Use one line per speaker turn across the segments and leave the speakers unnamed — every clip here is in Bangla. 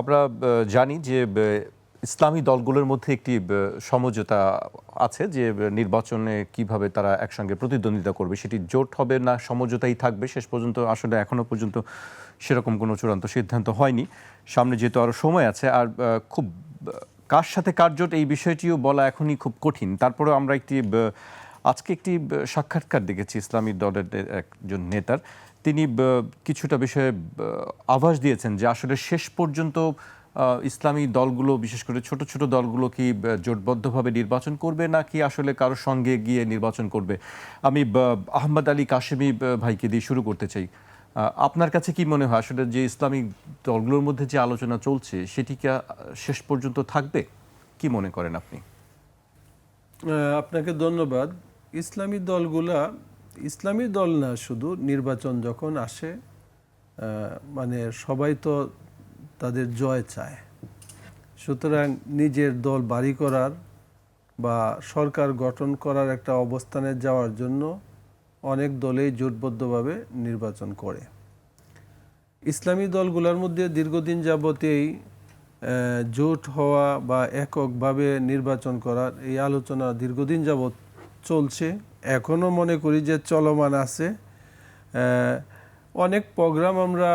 আমরা জানি যে ইসলামী দলগুলোর মধ্যে একটি সমঝোতা আছে যে নির্বাচনে কীভাবে তারা একসঙ্গে প্রতিদ্বন্দ্বিতা করবে, সেটি জোট হবে না সমঝোতাই থাকবে? শেষ পর্যন্ত, আসলে এখনও পর্যন্ত সেরকম কোনো চূড়ান্ত সিদ্ধান্ত হয়নি। সামনে যেহেতু আরও সময় আছে, আর খুব কার সাথে কার জোট এই বিষয়টিও বলা এখনই খুব কঠিন। তারপরে আমরা একটি আজকে একটি সাক্ষাৎকার দেখেছি ইসলামী দলের একজন নেতার। তিনি কিছুটা বিষয়ে আভাস দিয়েছেন যে আসলে শেষ পর্যন্ত ইসলামী দলগুলো বিশেষ করে ছোট ছোট দলগুলো কি জোটবদ্ধভাবে নির্বাচন করবে নাকি আসলে কারোর সঙ্গে গিয়ে নির্বাচন করবে? আমি আহ, আহমদ আলী কাশেমি ভাইকে দিয়ে শুরু করতে চাই। আপনার কাছে কি মনে হয় আসলে যে ইসলামিক দলগুলোর মধ্যে যে আলোচনা চলছে সেটি কি শেষ পর্যন্ত থাকবে? কি মনে করেন আপনি?
আপনাকে ধন্যবাদ। ইসলামী দলগুলা ইসলামী দল না, শুধু নির্বাচন যখন আসে মানে সবাই তো তাদের জয় চায়। সুতরাং নিজের দল বাড়ি করার বা সরকার গঠন করার একটা অবস্থানে যাওয়ার জন্য অনেক দলেই জোটবদ্ধভাবে নির্বাচন করে। ইসলামী দলগুলোর মধ্যে দীর্ঘদিন যাবতেই জোট হওয়া বা এককভাবে নির্বাচন করার এই আলোচনা দীর্ঘদিন যাবৎ চলছে। এখনও মনে করি যে চলমান আছে। অনেক প্রোগ্রাম আমরা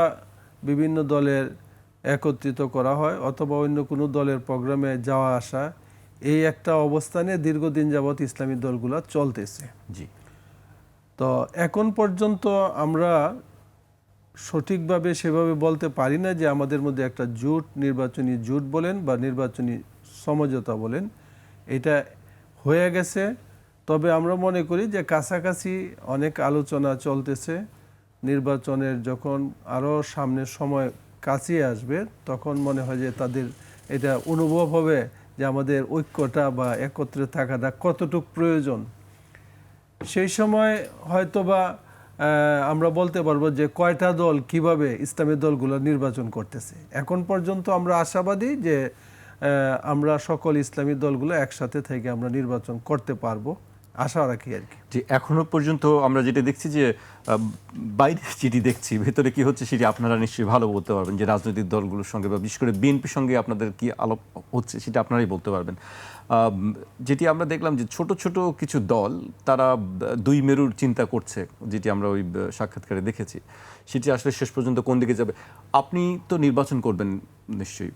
বিভিন্ন দলের একত্রিত করা হয় অথবা অন্য কোনো দলের প্রোগ্রামে যাওয়া আসা। এই একটা অবস্থানে দীর্ঘদিন যাবৎ ইসলামী দলগুলো চলতেছে।
জি।
তো এখন পর্যন্ত আমরা সঠিকভাবে সেভাবে বলতে পারি না যে আমাদের মধ্যে একটা জোট নির্বাচনী জোট বলেন বা নির্বাচনী সমঝোতা বলেন। এটা হয়ে গেছে। তবে আমরা মনে করি যে কাছাকাছি অনেক আলোচনা চলতেছে। নির্বাচনের যখন আরও সামনের সময় কাছে আসবে, তখন মনে হয় যে তাদের এটা অনুভব হবে যে আমাদের ঐক্যটা বা একত্রে থাকাটা কতটুকু প্রয়োজন। সেই সময় হয়তোবা আমরা বলতে পারব যে কয়টা দল কীভাবে ইসলামী দলগুলো নির্বাচন করতেছে। এখন পর্যন্ত আমরা আশাবাদী যে আমরা সকল ইসলামী দলগুলো একসাথে থেকে আমরা নির্বাচন করতে পারব। আশা রাখি আর কি।
যে এখনও পর্যন্ত আমরা যেটা দেখছি যে বাইরে যেটি দেখছি, ভেতরে কি হচ্ছে সেটি আপনারা নিশ্চয়ই ভালো বলতে পারবেন যে রাজনৈতিক দলগুলোর সঙ্গে বা বিশেষ করে বিএনপির সঙ্গে আপনাদের কি আলাপ হচ্ছে সেটা আপনারাই বলতে পারবেন। যেটি আমরা দেখলাম যে ছোট ছোট কিছু দল তারা দুই মেরুর চিন্তা করছে, যেটি আমরা ওই সাক্ষাৎকারে দেখেছি। সেটি আসলে শেষ পর্যন্ত কোন দিকে যাবে? আপনি তো নির্বাচন করবেন নিশ্চয়ই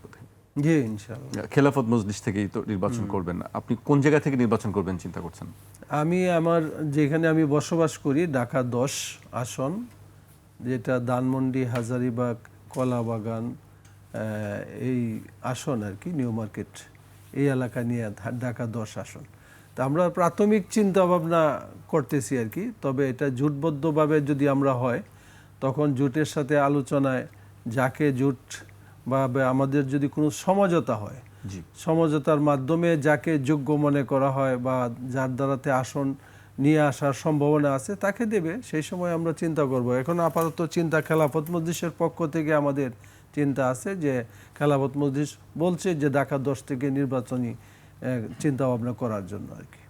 জি ইনশাআল্লাহ।
খেলাফত মজলিস থেকেই তো নির্বাচন করবেন। আপনি কোন জায়গা থেকে নির্বাচন করবেন চিন্তা করছেন?
আমি আমার যেখানে আমি বসবাস করি ঢাকা দশ আসন যেটা ধানমন্ডি হাজারিবাগ কলাবাগান এই আসন আর কি নিউ মার্কেট এই এলাকা নিয়ে ঢাকা দশ আসন। তা আমরা প্রাথমিক চিন্তা ভাবনা করতেছি আর কি তবে এটা জোটবদ্ধভাবে যদি আমরা হয় তখন জোটের সাথে আলোচনায় যাকে জোট বা আমাদের যদি কোনো সমঝোতা হয় সমঝোতার মাধ্যমে যাকে যোগ্য মনে করা হয় বা যার দ্বারাতে আসন নিয়ে আসার সম্ভাবনা আছে তাকে দেবে সেই সময় আমরা চিন্তা করব। এখন আপাতত চিন্তা খেলাফত মজলিসের পক্ষ থেকে আমাদের চিন্তা আছে যে খেলাফত মজলিস বলছে যে ঢাকা দশ থেকে নির্বাচনী চিন্তা ভাবনা করার জন্য আর কি।